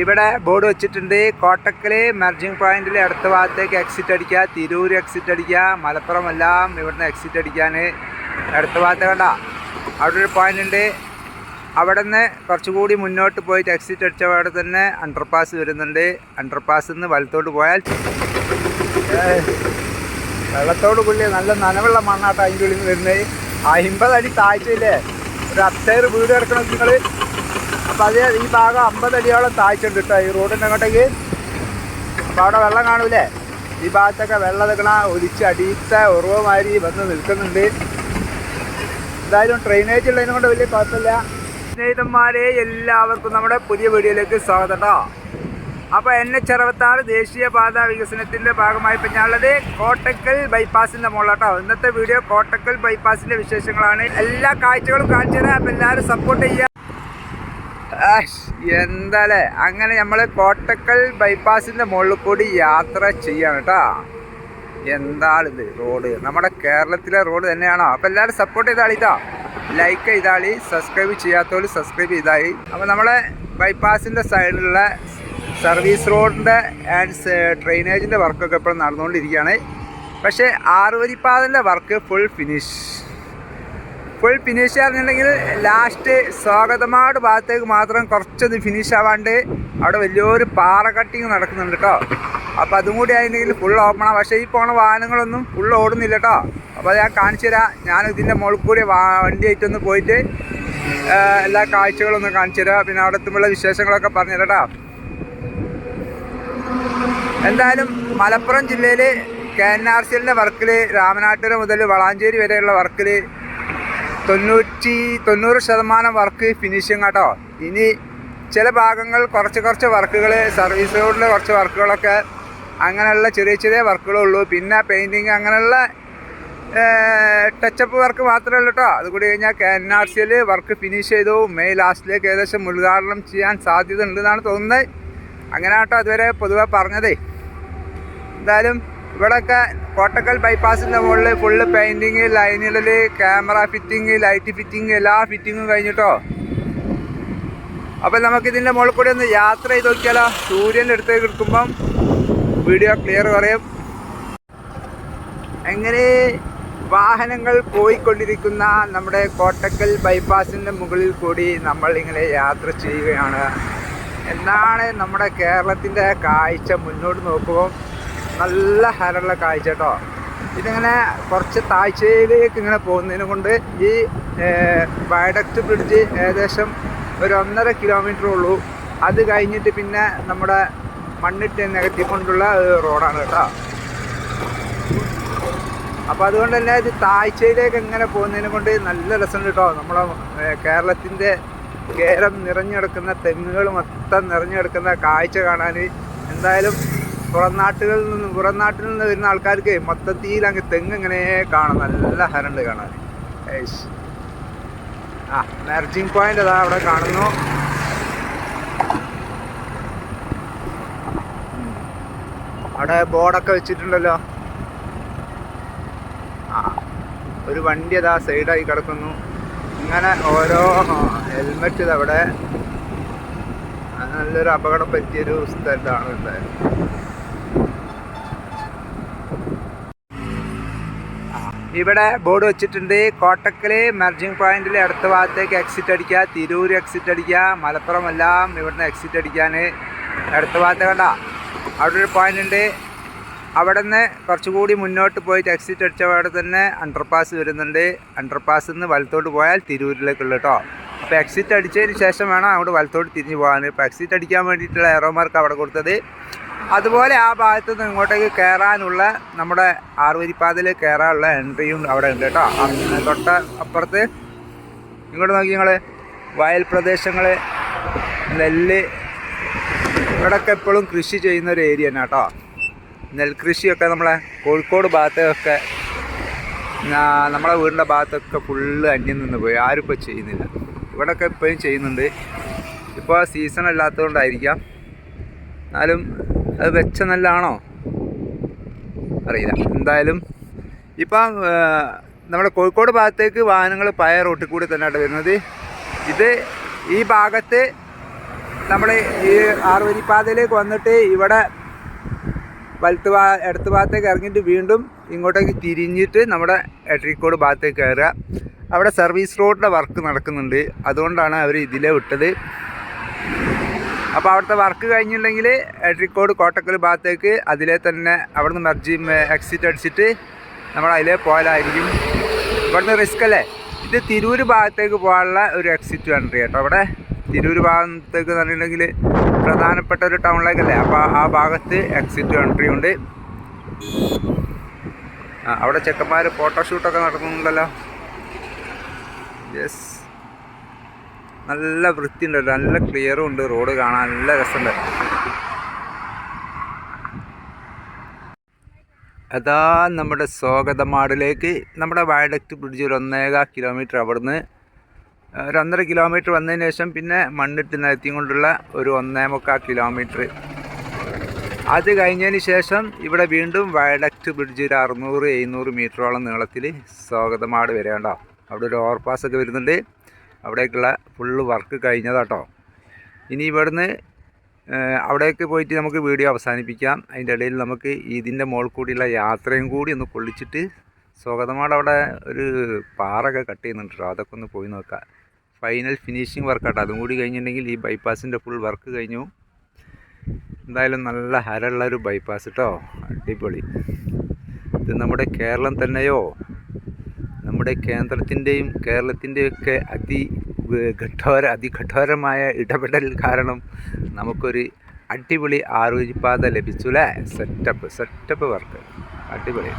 ഇവിടെ ബോർഡ് വെച്ചിട്ടുണ്ട്. കോട്ടക്കൽ മെർജിംഗ് പോയിന്റിൽ അടുത്ത ഭാഗത്തേക്ക് എക്സിറ്റ് അടിക്കുക. തിരൂർ എക്സിറ്റ് അടിക്കുക. മലപ്പുറം എല്ലാം ഇവിടുന്ന് എക്സിറ്റ് അടിക്കാൻ അടുത്ത ഭാഗത്ത് കണ്ട. അവിടെ ഒരു പോയിന്റ് ഉണ്ട്. അവിടെ നിന്ന് കുറച്ചുകൂടി മുന്നോട്ട് പോയിട്ട് എക്സിറ്റ് അടിച്ച അവിടെ തന്നെ അണ്ടർപാസ് വരുന്നുണ്ട്. അണ്ടർപാസ് നിന്ന് വലത്തോട്ട് പോയാൽ വെള്ളത്തോട് പുള്ളി നല്ല നനവുള്ള മണ്ണാട്ടോ അതിന്റെ ഉള്ളിൽ നിന്ന് വരുന്നത്. അമ്പത് അടി താഴ്ചയില്ലേ? ഒരു അത്തേർ വീട് കിടക്കണം നിങ്ങൾ അപ്പോൾ അത് ഈ ഭാഗം അമ്പത് അടിയോളം താഴ്ചയുണ്ട് കേട്ടോ ഈ റോഡിന്റെ അങ്ങോട്ടേക്ക് അപ്പോൾ അവിടെ വെള്ളം കാണൂലേ ഈ ഭാഗത്തൊക്കെ വെള്ളം നിൽക്കണ ഒലിച്ച് അടിയത്തെ ഉറവുമാരി വന്ന് നിൽക്കുന്നുണ്ട്. എന്തായാലും ഡ്രെയിനേജ് ഉള്ളതിനെ കൊണ്ട് വലിയ കുഴപ്പമില്ല. സ്നേഹിതന്മാരെ എല്ലാവർക്കും നമ്മുടെ പുതിയ വീഡിയോയിലേക്ക് സ്വാഗതം കേട്ടോ. അപ്പോൾ എൻ എച്ച് അറുപത്താറ് ദേശീയപാത വികസനത്തിന്റെ ഭാഗമായി ഇപ്പം ഞാനുള്ളത് കോട്ടക്കൽ ബൈപ്പാസിന്റെ മുകളിലാട്ടോ ഇന്നത്തെ വീഡിയോ കോട്ടക്കൽ ബൈപ്പാസിന്റെ വിശേഷങ്ങളാണ്. എല്ലാ കാഴ്ചകളും കാണിച്ചു തരാം. അപ്പം എല്ലാവരും സപ്പോർട്ട് ചെയ്യുക. എന്താലേ? അങ്ങനെ നമ്മൾ കോട്ടക്കൽ ബൈപ്പാസിന്റെ മുകളിൽ കൂടി യാത്ര ചെയ്യാണ് കേട്ടോ എന്താണിത് റോഡ്? നമ്മുടെ കേരളത്തിലെ റോഡ് തന്നെയാണോ? അപ്പോൾ എല്ലാവരും സപ്പോർട്ട് ചെയ്താളിട്ടോ ലൈക്ക് ചെയ്താളി സബ്സ്ക്രൈബ് ചെയ്യാത്തവർ സബ്സ്ക്രൈബ് ചെയ്തായി. അപ്പോൾ നമ്മളെ ബൈപ്പാസിന്റെ സൈഡിലുള്ള സർവീസ് റോഡിന്റെ ആൻഡ് ഡ്രെയിനേജിന്റെ വർക്കൊക്കെ ഇപ്പോൾ നടന്നുകൊണ്ടിരിക്കുകയാണ്. പക്ഷേ ആറുവരിപ്പാതിന്റെ work full finish full finish ആയിരുന്നുണ്ടെങ്കിൽ last Swagathamad ഭാഗത്തേക്ക് മാത്രം കുറച്ചൊന്ന് ഫിനിഷ് ആവാണ്ട് അവിടെ വലിയൊരു പാറ കട്ടിങ് നടക്കുന്നുണ്ട് കേട്ടോ അപ്പോൾ അതും കൂടി ആയിരുന്നെങ്കിൽ ഫുൾ ഓപ്പണാണ് പക്ഷേ ഈ പോണ വാഹനങ്ങളൊന്നും ഫുൾ ഓടുന്നില്ല കേട്ടോ അപ്പോൾ ഞാൻ കാണിച്ചു തരാം. ഞാൻ ഇതിന്റെ മുകളിൽ കൂടി വണ്ടിയായിട്ടൊന്ന് പോയിട്ട് എല്ലാ കാഴ്ചകളും ഒന്ന് കാണിച്ചു തരാം. പിന്നെ അവിടെ എത്തുമ്പോഴുള്ള വിശേഷങ്ങളൊക്കെ പറഞ്ഞു തരാം എന്തായാലും മലപ്പുറം ജില്ലയിൽ കെ എൻ ആർ സി എല്ലിന്റെ വർക്കിൽ രാമനാട്ടുകര മുതൽ വളാഞ്ചേരി വരെയുള്ള വർക്കിൽ തൊണ്ണൂറ്റി തൊണ്ണൂറ് ശതമാനം വർക്ക് ഫിനിഷിങ് കേട്ടോ ഇനി ചില ഭാഗങ്ങൾ കുറച്ച് കുറച്ച് വർക്കുകൾ സർവീസ് റോഡിലെ കുറച്ച് വർക്കുകളൊക്കെ അങ്ങനെയുള്ള ചെറിയ ചെറിയ വർക്കുകളുള്ളൂ പിന്നെ പെയിന്റിങ് അങ്ങനെയുള്ള ടച്ചപ്പ് വർക്ക് മാത്രമേ ഉള്ളൂ കേട്ടോ അതുകൂടി കഴിഞ്ഞാൽ കെ എൻ ആർ സിയിൽ വർക്ക് ഫിനിഷ് ചെയ്തു. മെയ് ലാസ്റ്റിലേക്ക് ഏകദേശം ഉദ്ഘാടനം ചെയ്യാൻ സാധ്യത ഉണ്ടെന്നാണ് തോന്നുന്നത്. അങ്ങനെ കേട്ടോ അതുവരെ പൊതുവെ പറഞ്ഞതേ. എന്തായാലും ഇവിടെയൊക്കെ കോട്ടക്കൽ ബൈപ്പാസിന്റെ മുകളിൽ ഫുള്ള് പെയിന്റിങ് ലൈനിടൽ ക്യാമറ ഫിറ്റിങ് ലൈറ്റ് ഫിറ്റിങ് എല്ലാ ഫിറ്റിങ്ങും കഴിഞ്ഞിട്ടോ? അപ്പം നമുക്കിതിന്റെ മുകളിൽ കൂടി ഒന്ന് യാത്ര ചെയ്ത് നോക്കിയാലോ? സൂര്യന്റെ അടുത്തേക്ക് എടുക്കുമ്പം വീഡിയോ ക്ലിയർ പറയും. എങ്ങനെ വാഹനങ്ങൾ പോയിക്കൊണ്ടിരിക്കുന്ന നമ്മുടെ കോട്ടക്കൽ ബൈപ്പാസിന്റെ മുകളിൽ കൂടി നമ്മൾ ഇങ്ങനെ യാത്ര ചെയ്യുകയാണ്. എന്നാണ് നമ്മുടെ കേരളത്തിന്റെ കാഴ്ച. മുന്നോട്ട് നോക്കുമ്പോൾ നല്ല ഹരമുള്ള കാഴ്ച കേട്ടോ. ഇതിങ്ങനെ കുറച്ച് താഴ്ചയിലേക്ക് ഇങ്ങനെ പോകുന്നതിനെ കൊണ്ട് ഈ വയഡക്റ്റ് ബ്രിഡ്ജ് ഏകദേശം ഒരു ഒന്നര കിലോമീറ്റർ ഉള്ളൂ. അത് കഴിഞ്ഞിട്ട് പിന്നെ നമ്മുടെ മണ്ണിട്ട് നികത്തിക്കൊണ്ടുള്ള റോഡാണ് കേട്ടോ. അപ്പോൾ അതുകൊണ്ട് തന്നെ ഇത് താഴ്ചയിലേക്ക് എങ്ങനെ പോകുന്നതിനെ കൊണ്ട് നല്ല രസമുണ്ട് കേട്ടോ. നമ്മളെ കേരളത്തിന്റെ കേരം നിറഞ്ഞു കിടക്കുന്ന തെങ്ങുകൾ മൊത്തം നിറഞ്ഞു കിടക്കുന്ന കാഴ്ച കാണാൻ. എന്തായാലും പുറം നാട്ടുകളിൽ നിന്ന് പുറം നാട്ടിൽ നിന്ന് വരുന്ന ആൾക്കാർക്ക് മൊത്തത്തിൽ അങ്ങ് തെങ്ങ് ഇങ്ങനെ കാണാം. നല്ല ഹരണ്ട് കാണാൻ. ആ മാർജിങ് പോയിന്റ് അതാ അവിടെ കാണുന്നു. അവിടെ ബോർഡൊക്കെ വെച്ചിട്ടുണ്ടല്ലോ. ആ ഒരു വണ്ടി അതാ സൈഡായി കിടക്കുന്നു. ഇങ്ങനെ ഓരോ ഹെൽമെറ്റ് ഇതവിടെ നല്ലൊരു അപകടം പറ്റിയൊരു സ്ഥലത്താണ് ഉണ്ടായത്. ഇവിടെ ബോർഡ് വെച്ചിട്ടുണ്ട്. കോട്ടക്കൽ മെർജിംഗ് പോയിന്റിൽ അടുത്ത ഭാഗത്തേക്ക് എക്സിറ്റ് അടിക്കുക. തിരൂർ എക്സിറ്റ് അടിക്കുക. മലപ്പുറം എല്ലാം ഇവിടുന്ന് എക്സിറ്റ് അടിക്കാൻ അടുത്ത ഭാഗത്ത് കണ്ട. അവിടെ ഒരു പോയിന്റ് ഉണ്ട്. അവിടെ നിന്ന് കുറച്ചുകൂടി മുന്നോട്ട് പോയിട്ട് എക്സിറ്റ് അടിച്ച അവിടെ തന്നെ അണ്ടർപാസ് വരുന്നുണ്ട്. അണ്ടർപാസ് നിന്ന് വലത്തോട്ട് പോയാൽ തിരൂരിലേക്കുള്ള കേട്ടോ അപ്പോൾ എക്സിറ്റ് അടിച്ചതിന് ശേഷം വേണം അവിടെ വലത്തോട്ട് തിരിഞ്ഞ് പോകാൻ. ഇപ്പോൾ എക്സിറ്റ് അടിക്കാൻ വേണ്ടിയിട്ടുള്ള എറോമാർക്ക് അവിടെ കൊടുത്തത്. അതുപോലെ ആ ഭാഗത്ത് നിന്ന് ഇങ്ങോട്ടേക്ക് കയറാനുള്ള നമ്മുടെ ആറുവരിപ്പാതയിൽ കയറാനുള്ള എൻട്രിയും അവിടെ ഉണ്ട് കേട്ടോ. തൊട്ട് അപ്പുറത്ത് ഇങ്ങോട്ട് നോക്കി നിങ്ങൾ വയൽ പ്രദേശങ്ങൾ നെല്ല്. ഇവിടെയൊക്കെ എപ്പോഴും കൃഷി ചെയ്യുന്ന ഒരു ഏരിയ തന്നെ കേട്ടോ. നെൽകൃഷിയൊക്കെ നമ്മളെ കോഴിക്കോട് ഭാഗത്തൊക്കെ നമ്മളെ വീടിന്റെ ഭാഗത്തൊക്കെ ഫുള്ള് അന്യം നിന്ന് പോയി. ആരും ഇപ്പോൾ ചെയ്യുന്നില്ല. ഇവിടെയൊക്കെ ഇപ്പോഴും ചെയ്യുന്നുണ്ട്. ഇപ്പോൾ സീസൺ അല്ലാത്തതുകൊണ്ടായിരിക്കാം. എന്നാലും അത് വെച്ച നെല്ലാണോ? അറിയില്ല. എന്തായാലും ഇപ്പം നമ്മുടെ കോഴിക്കോട് ഭാഗത്തേക്ക് വാഹനങ്ങൾ പഴയ റോട്ടിൽ കൂടി തന്നെയാണ് വരുന്നത്. ഇത് ഈ ഭാഗത്ത് നമ്മൾ ഈ ആറുവരിപ്പാതയിലേക്ക് വന്നിട്ട് ഇവിടെ വലത്ത് ഭാ ഇടത്ത് ഭാഗത്തേക്ക് ഇറങ്ങിയിട്ട് വീണ്ടും ഇങ്ങോട്ടേക്ക് തിരിഞ്ഞിട്ട് നമ്മുടെ എട്രിക്കോട് ഭാഗത്തേക്ക് കയറുക. അവിടെ സർവീസ് റോഡിന്റെ വർക്ക് നടക്കുന്നുണ്ട്. അതുകൊണ്ടാണ് അവർ ഇതിലെ വിട്ടത്. അപ്പോൾ അവിടുത്തെ വർക്ക് കഴിഞ്ഞില്ലെങ്കിൽ എട്രിക്കോട് കോട്ടക്കൽ ഭാഗത്തേക്ക് അതിലെ തന്നെ അവിടുന്ന് മെർജി എക്സിറ്റ് അടിച്ചിട്ട് നമ്മൾ അതിലേ പോയാലായിരിക്കും. ഇവിടുന്ന് റിസ്ക് അല്ലേ? ഇത് തിരൂർ ഭാഗത്തേക്ക് പോകാനുള്ള ഒരു എക്സിറ്റ് എൻട്രി കേട്ടോ അവിടെ. തിരൂർ ഭാഗത്തേക്ക് പറഞ്ഞിട്ടുണ്ടെങ്കിൽ പ്രധാനപ്പെട്ട ഒരു ടൗണിലേക്കല്ലേ അപ്പോൾ ആ ഭാഗത്ത് എക്സിറ്റ് എൻട്രി ഉണ്ട്. അവിടെ ചെക്കന്മാർ ഫോട്ടോഷൂട്ടൊക്കെ നടക്കുന്നുണ്ടല്ലോ യെസ് നല്ല വൃത്തിയുണ്ട് നല്ല ക്ലിയറും ഉണ്ട് റോഡ് കാണാൻ നല്ല രസമുണ്ട്. അതാ നമ്മുടെ സ്വാഗതമാടിലേക്ക്. നമ്മുടെ വയഡക്റ്റ് ബ്രിഡ്ജ് ഒരു ഒന്നേകാ കിലോമീറ്റർ അവിടുന്ന്. ഒരു ഒന്നര കിലോമീറ്റർ വന്നതിന് ശേഷം പിന്നെ മണ്ണിട്ട് നിരത്തിയും കൊണ്ടുള്ള ഒരു ഒന്നേ മുക്കാൽ കിലോമീറ്റർ അത് കഴിഞ്ഞതിന് ശേഷം ഇവിടെ വീണ്ടും വയഡക്റ്റ് ബ്രിഡ്ജ് ഒരു അറുന്നൂറ് എഴുന്നൂറ് മീറ്ററോളം നീളത്തിൽ സ്വാഗതമാട് വരെ ഉണ്ടോ അവിടെ ഒരു ഓവർപാസ് ഒക്കെ വരുന്നുണ്ട്. അവിടേക്കുള്ള ഫുള്ള് വർക്ക് കഴിഞ്ഞതാട്ടോ. ഇനി ഇവിടുന്ന് അവിടേക്ക് പോയിട്ട് നമുക്ക് വീഡിയോ അവസാനിപ്പിക്കാം. അതിന്റെ ഇടയിൽ നമുക്ക് ഇതിന്റെ മുകളിൽ കൂടിയുള്ള യാത്രയും കൂടി ഒന്ന് കൊള്ളിച്ചിട്ട് സ്വാഗതമാട് അവിടെ ഒരു പാറൊക്കെ കട്ട് ചെയ്യുന്നുണ്ട് കേട്ടോ അതൊക്കെ ഒന്ന് പോയി നോക്കാം. ഫൈനൽ ഫിനിഷിങ് വർക്കാട്ടോ അതും കൂടി കഴിഞ്ഞിട്ടുണ്ടെങ്കിൽ ഈ ബൈപ്പാസിന്റെ ഫുൾ വർക്ക് കഴിഞ്ഞു. എന്തായാലും നല്ല ഹരമുള്ള ഒരു ബൈപ്പാസ് കേട്ടോ അടിപൊളി. ഇത് നമ്മുടെ കേരളം തന്നെയോ? നമ്മുടെ കേന്ദ്രത്തിന്റെയും കേരളത്തിന്റെയൊക്കെ അതി ഘട്ടോര അതിഘട്ടോരമായ ഇടപെടൽ കാരണം നമുക്കൊരു അടിപൊളി ആരോഗ്യപാത ലഭിച്ചു അല്ലേ സെറ്റപ്പ് സെറ്റപ്പ് വർക്ക് അടിപൊളി.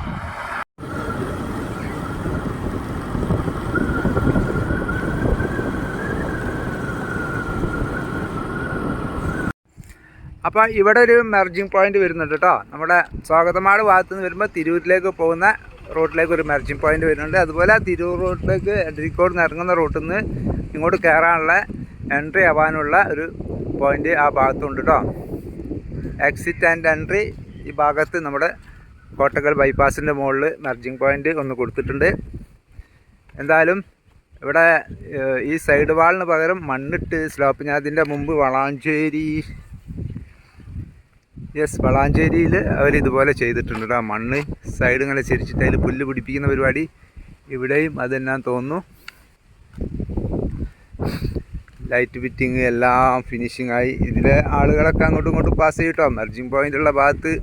അപ്പോൾ ഇവിടെ ഒരു മെർജിങ് പോയിന്റ് വരുന്നുണ്ട് കേട്ടോ നമ്മുടെ സ്വാഗതമാട് ഭാഗത്ത് നിന്ന് വരുമ്പോൾ തിരൂരിലേക്ക് പോകുന്ന റൂട്ടിലേക്ക് ഒരു മെർജിങ് പോയിന്റ് വരുന്നുണ്ട്. അതുപോലെ തിരൂർ റോഡിലേക്ക് അഡ്രിക്കോട് നിന്ന് ഇറങ്ങുന്ന റൂട്ടിൽ നിന്ന് ഇങ്ങോട്ട് കയറാനുള്ള എൻട്രി ആവാനുള്ള ഒരു പോയിന്റ് ആ ഭാഗത്തുണ്ട് കേട്ടോ എക്സിറ്റ് ആൻഡ് എൻട്രി ഈ ഭാഗത്ത് നമ്മുടെ കോട്ടക്കൽ ബൈപ്പാസിന്റെ മുകളിൽ മെർജിങ് പോയിന്റ് ഒന്ന് കൊടുത്തിട്ടുണ്ട്. എന്തായാലും ഇവിടെ ഈ സൈഡ് വാളിന് പകരം മണ്ണിട്ട് സ്ലോപ്പ് ഞാൻ അതിന്റെ മുമ്പ് വളാഞ്ചേരി യെസ് വളാഞ്ചേരിയിൽ അവർ ഇതുപോലെ ചെയ്തിട്ടുണ്ട് കേട്ടോ. മണ്ണ് സൈഡ് ഇങ്ങനെ ചരിച്ചിട്ട് അതിൽ പുല്ല് പിടിപ്പിക്കുന്ന പരിപാടി ഇവിടെയും അതെന്നാ തോന്നുന്നു. ലൈറ്റ് ഫിറ്റിങ് എല്ലാം ഫിനിഷിംഗ് ആയി. ഇതിലെ ആളുകളൊക്കെ അങ്ങോട്ടും ഇങ്ങോട്ടും പാസ് ചെയ്യട്ടോ മെർജിങ് പോയിന്റുള്ള ഭാഗത്ത്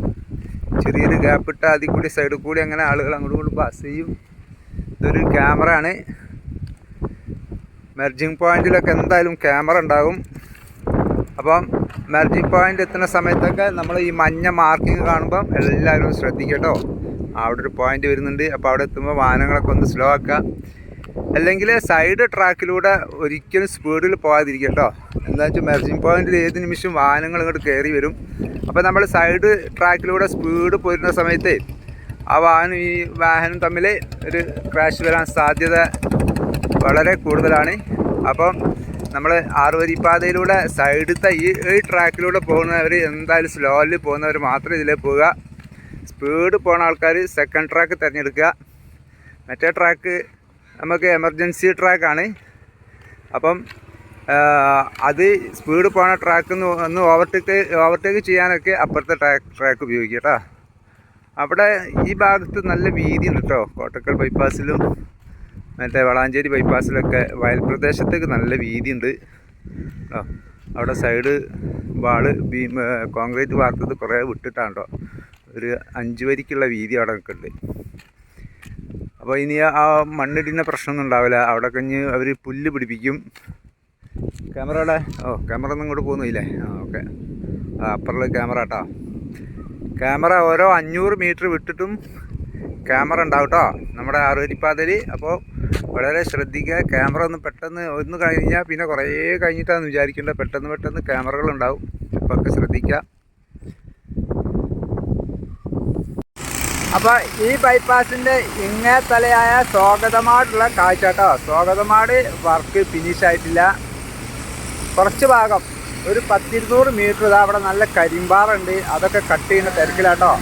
ചെറിയൊരു ഗ്യാപ്പ് ഇട്ട് അതിൽ കൂടി സൈഡിൽ കൂടി അങ്ങനെ ആളുകൾ അങ്ങോട്ടും ഇങ്ങോട്ടും പാസ് ചെയ്യും. ഇതൊരു ക്യാമറ ആണ്. മെർജിങ് പോയിന്റിലൊക്കെ എന്തായാലും ക്യാമറ ഉണ്ടാകും. അപ്പം മെർജിങ് പോയിന്റ് എത്തുന്ന സമയത്തൊക്കെ നമ്മൾ ഈ മഞ്ഞ മാർക്കിങ് കാണുമ്പം എല്ലാവരും ശ്രദ്ധിക്കട്ടോ അവിടെ ഒരു പോയിന്റ് വരുന്നുണ്ട്. അപ്പോൾ അവിടെ എത്തുമ്പോൾ വാഹനങ്ങളൊക്കെ ഒന്ന് സ്ലോ ആക്കുക. അല്ലെങ്കിൽ സൈഡ് ട്രാക്കിലൂടെ ഒരിക്കലും സ്പീഡിൽ പോകാതിരിക്കുക കേട്ടോ എന്താ വെച്ചാൽ മെർജിങ് പോയിന്റിൽ ഏത് നിമിഷം വാഹനങ്ങൾ ഇങ്ങോട്ട് കയറി വരും. അപ്പോൾ നമ്മൾ സൈഡ് ട്രാക്കിലൂടെ സ്പീഡ് പോരുന്ന സമയത്ത് ആ വാഹനം ഈ വാഹനം തമ്മിൽ ഒരു ക്രാഷ് വരാൻ സാധ്യത വളരെ കൂടുതലാണ്. അപ്പം നമ്മൾ ആറുവരിപ്പാതയിലൂടെ സൈഡത്തെ ഈ ഈ ട്രാക്കിലൂടെ പോകുന്നവർ എന്തായാലും സ്ലോയിൽ പോകുന്നവർ മാത്രമേ ഇതിലേ പോവുക. സ്പീഡ് പോകുന്ന ആൾക്കാർ സെക്കൻഡ് ട്രാക്ക് തിരഞ്ഞെടുക്കുക. മറ്റേ ട്രാക്ക് നമുക്ക് എമർജൻസി ട്രാക്കാണ് അപ്പം അത് സ്പീഡ് പോകുന്ന ട്രാക്ക് ഒന്ന് ഓവർടേക്ക് ഓവർടേക്ക് ചെയ്യാനൊക്കെ അപ്പുറത്തെ ട്രാക്ക് ട്രാക്ക് ഉപയോഗിക്കുക കേട്ടോ അവിടെ ഈ ഭാഗത്ത് നല്ല വീതി ഉണ്ട് കേട്ടോ കോട്ടക്കൽ ബൈപ്പാസിലും മറ്റേ വളാഞ്ചേരി ബൈപ്പാസിലൊക്കെ വയൽ പ്രദേശത്തേക്ക് നല്ല വീതി ഉണ്ട് കേട്ടോ അവിടെ സൈഡ് വാൾ ബീം കോൺക്രീറ്റ് വാർത്തത് കുറേ വിട്ടിട്ടാണ് കേട്ടോ ഒരു അഞ്ച് വരിക്കുള്ള വീതി അവിടെ നിൽക്കുന്നുണ്ട്. അപ്പോൾ ഇനി ആ മണ്ണിടിന്റെ പ്രശ്നമൊന്നും ഉണ്ടാവില്ല. അവിടെ കഴിഞ്ഞ് അവർ പുല്ല് പിടിപ്പിക്കും. ക്യാമറ അവിടെ ഓ ക്യാമറ ഒന്നും ഇങ്ങോട്ട് പോകുന്നില്ലേ ആ ഓക്കെ. ആ അപ്പുറമുള്ള ക്യാമറ കേട്ടോ. ക്യാമറ ഓരോ അഞ്ഞൂറ് മീറ്റർ വിട്ടിട്ടും ക്യാമറ ഉണ്ടാവും കേട്ടോ നമ്മുടെ ആറുവരിപ്പാതയിൽ അപ്പോൾ വളരെ ശ്രദ്ധിക്കുക. ക്യാമറ ഒന്ന് പെട്ടെന്ന് ഒന്ന് കഴിഞ്ഞാൽ പിന്നെ കുറേ കഴിഞ്ഞിട്ടാണ് വിചാരിക്കേണ്ടത് പെട്ടെന്ന് പെട്ടെന്ന് ക്യാമറകൾ ഉണ്ടാവും. അപ്പോൾ ഒക്കെ ശ്രദ്ധിക്കുക. അപ്പോൾ ഈ ബൈപ്പാസിന്റെ ഇങ്ങേ തലയായ സ്വാഗതമാടുള്ള കാഴ്ച കേട്ടോ. സ്വാഗതമാട് വർക്ക് ഫിനിഷ് ആയിട്ടില്ല. കുറച്ച് ഭാഗം. ഒരു പത്തിരുന്നൂറ് മീറ്റർ ഇതാ അവിടെ നല്ല കരിമ്പാറുണ്ട് അതൊക്കെ കട്ട് ചെയ്യുന്ന തിരക്കിലാട്ടോ.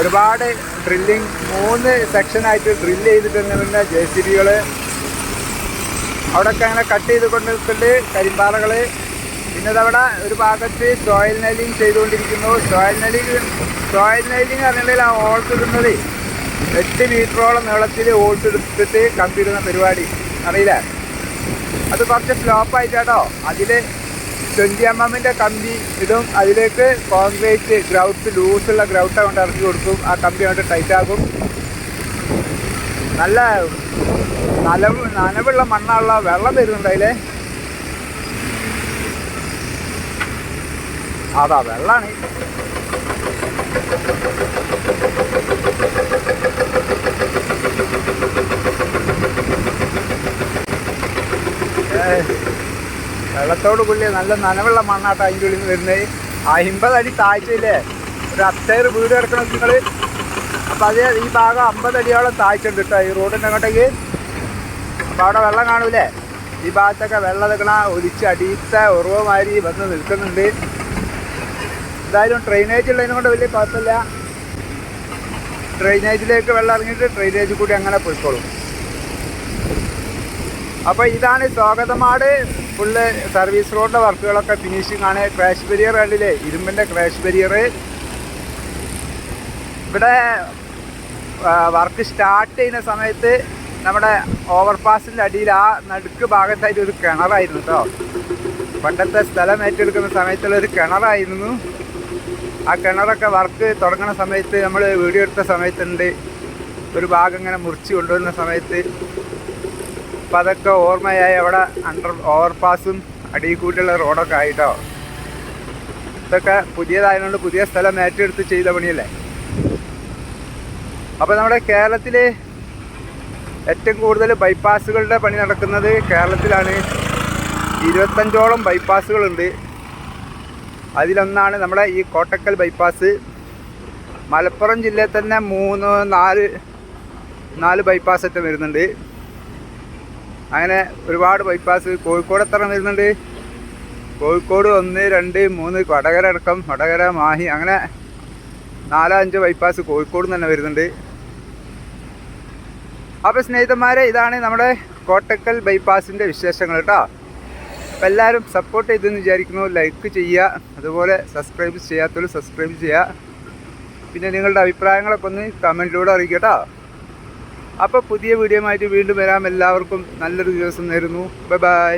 ഒരുപാട് ഡ്രില്ലിങ് മൂന്ന് സെക്ഷനായിട്ട് ഡ്രില്ല് ചെയ്തിട്ടുണ്ട് പിന്നെ ജെ സി ബികൾ അവിടെയൊക്കെ അങ്ങനെ കട്ട് ചെയ്ത് കൊണ്ട് നിൽക്കുന്നുണ്ട് കരിമ്പാറകൾ പിന്നെ അതവിടെ ഒരു ഭാഗത്ത് സോയിൽ നെല്ലിങ് ചെയ്തുകൊണ്ടിരിക്കുന്നു. സോയിൽ നെല്ലിങ് സോയിൽ നെല്ലിങ് പറഞ്ഞിട്ടുണ്ടെങ്കിൽ ആ ഓൾട്ടിടുന്നത് എട്ട് മീറ്ററോളം നീളത്തിൽ ഓൾട്ടെടുത്തിട്ട് കമ്പിടുന്ന പരിപാടി. അറിയില്ല? അത് കുറച്ച് സ്ലോപ്പ് ആയിട്ടാട്ടോ. അതിൽ ട്വന്റി എം എമ്മിന്റെ കമ്പി ഇടും. അതിലേക്ക് കോൺക്രീറ്റ് ഗ്രൗട്ട് ലൂസുള്ള ഗ്രൗട്ട് കൊണ്ട് ഇറക്കി കൊടുക്കും. ആ കമ്പി കൊണ്ട് ടൈറ്റ് ആകും. നല്ല നനവ് നനവുള്ള മണ്ണുള്ള വെള്ളം വരുന്നുണ്ട് അതിലെ. അതാ വെള്ളമാണ് വെള്ളത്തോട് കൂടി നല്ല നനവുള്ള മണ്ണാട്ട അതിന്റെ ഉള്ളിൽ നിന്ന് വരുന്നത് ആ അമ്പതടി താഴ്ചയില്ലേ? ഒരു അത്തേറ് വീട് കിടക്കണം നിങ്ങൾ അപ്പം അത് ഈ ഭാഗം അമ്പതടിയോളം താഴ്ചയുണ്ട് കേട്ടോ ഈ റോഡിന്റെ അങ്ങോട്ടേക്ക്. അപ്പോൾ അവിടെ വെള്ളം കാണൂലേ? ഈ ഭാഗത്തൊക്കെ വെള്ളം നിൽക്കണ ഒലിച്ച് അടിയത്തെ ഉറവുമാരി വന്ന് നിൽക്കുന്നുണ്ട്. എന്തായാലും ഡ്രെയിനേജ് ഉള്ളതിനെ കൊണ്ട് വലിയ കുഴപ്പമില്ല. ഡ്രെയിനേജിലേക്ക് വെള്ളം ഇറങ്ങിയിട്ട് ഡ്രെയിനേജ് കൂടി അങ്ങനെ പോയിക്കോളും. അപ്പോൾ ഇതാണ് സ്വാഗതമാട്. ഫുള്ള് സർവീസ് റോഡിന്റെ വർക്കുകളൊക്കെ ഫിനിഷിംഗ് ആണ്. ക്രാഷ് ബരിയർ കണ്ടില്ലേ? ഇരുമ്പിന്റെ ക്രാഷ് ബരിയർ ഇവിടെ വർക്ക് സ്റ്റാർട്ട് ചെയ്യുന്ന സമയത്ത് നമ്മുടെ ഓവർപാസിന്റെ അടിയിൽ ആ നടുക്ക് ഭാഗത്തായിട്ട് ഒരു കിണറായിരുന്നു കേട്ടോ പണ്ടത്തെ സ്ഥലം ഏറ്റെടുക്കുന്ന സമയത്തുള്ള ഒരു കിണറായിരുന്നു. ആ കിണറൊക്കെ വർക്ക് തുടങ്ങുന്ന സമയത്ത് നമ്മൾ വീഡിയോ എടുത്ത സമയത്തുണ്ട്. ഒരു ഭാഗം ഇങ്ങനെ മുറിച്ച് കൊണ്ടുവരുന്ന സമയത്ത് അപ്പം അതൊക്കെ ഓർമ്മയായി അവിടെ അണ്ടർ ഓവർപാസും അടിയിൽ റോഡൊക്കെ ആയിട്ടോ? ഇതൊക്കെ പുതിയതായതുകൊണ്ട് പുതിയ സ്ഥലം ഏറ്റെടുത്ത് ചെയ്ത പണിയല്ലേ? അപ്പോൾ നമ്മുടെ കേരളത്തിൽ ഏറ്റവും കൂടുതൽ ബൈപ്പാസുകളുടെ പണി നടക്കുന്നത് കേരളത്തിലാണ്. ഇരുപത്തഞ്ചോളം ബൈപ്പാസുകളുണ്ട് അതിലൊന്നാണ് നമ്മുടെ ഈ കോട്ടക്കൽ ബൈപ്പാസ് മലപ്പുറം ജില്ലയിൽ തന്നെ മൂന്ന് നാല് നാല് ബൈപ്പാസ് ഒക്കെ വരുന്നുണ്ട്. അങ്ങനെ ഒരുപാട് ബൈപ്പാസ് കോഴിക്കോട് എത്ര വരുന്നുണ്ട്? കോഴിക്കോട് ഒന്ന് രണ്ട് മൂന്ന് വടകര അടക്കം വടകര മാഹി അങ്ങനെ നാലോ അഞ്ചോ ബൈപ്പാസ് കോഴിക്കോട് തന്നെ വരുന്നുണ്ട്. അപ്പോൾ സ്നേഹിതന്മാരെ ഇതാണ് നമ്മുടെ കോട്ടക്കൽ ബൈപ്പാസിന്റെ വിശേഷങ്ങൾ കേട്ടോ. അപ്പം എല്ലാവരും സപ്പോർട്ട് ചെയ്തെന്ന് വിചാരിക്കുന്നു. ലൈക്ക് ചെയ്യുക. അതുപോലെ സബ്സ്ക്രൈബ് ചെയ്യാത്തവർ സബ്സ്ക്രൈബ് ചെയ്യുക. പിന്നെ നിങ്ങളുടെ അഭിപ്രായങ്ങളൊക്കെ ഒന്ന് കമന്റിലൂടെ അറിയിക്കുക കേട്ടോ. അപ്പോൾ പുതിയ വീഡിയോ ആയിട്ട് വീണ്ടും വരാം. എല്ലാവർക്കും നല്ലൊരു ദിവസം നേരുന്നു. Bye bye